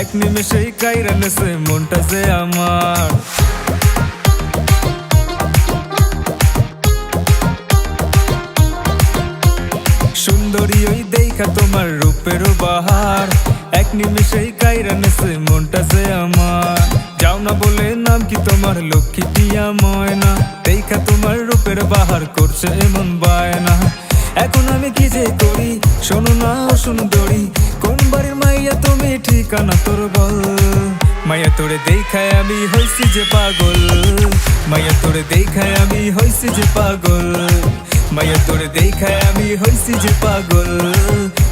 এক নিমেষেই কাইরা নেছে মনটা যে আমার। সুন্দরী ওই দেখা তোমার রূপের বাহার এক নিমেষেই কাইরা নেছে মনটা যে আমার। যাও না বলে নাম কি তোমার, লক্ষ্মী টিয়া ময়না। দেখা তোমার রূপের বাহার করছে এমন বায়না। এখন আমি কি যে করি? শোনো না সুন্দরী ঠিকানা তোর বল। মায়া তোরে দেখায় আমি হইছি যে পাগল। মায়া তোরে দেখায় আমি হইছি যে পাগল। মায়া তোরে দেখায় আমি হইছি যে পাগল।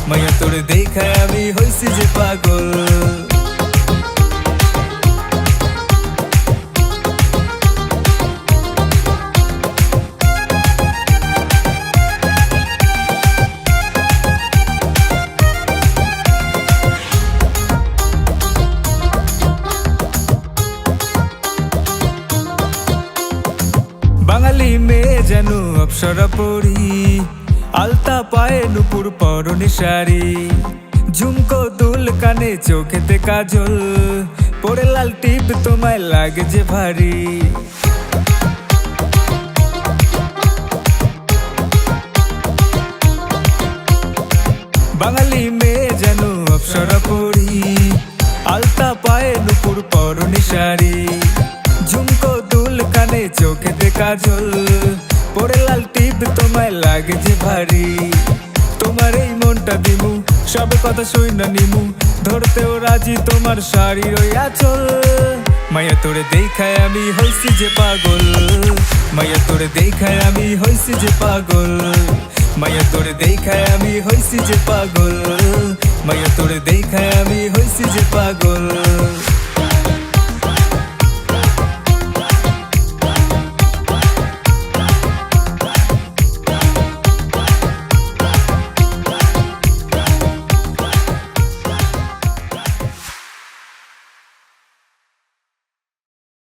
মায়া তোরে দেখায় আমি হইছি যে পাগল। বাঙালি মেয়ে যেন অপসরা পড়ি আলতা পায়ে নুপুর পরনে শাড়ি। ঝুমকো দুল কানে চোখেতে কাজল। পরে লাল টিপ তোমায় লাগে যে ভারী। বাঙালি মেয়ে যেন অপসরা পড়ি আলতা পায়ে নুপুর পরনে শাড়ি। চোখেতে কাজল পরে লাল টিপ তোমায় লাগে যে ভারী। তোমার এই মনটা দিমু সব কথা শুই না নিমু। ধরতেও রাজি তোমার শাড়ির ওই আচল। মায়া তোরে দেখায় আমি হইছি যে পাগল। মায়া তোরে দেখায় আমি হইছি যে পাগল। মায়া তোরে দেখায় আমি হইছি যে পাগল। মায়া তোরে দেখায়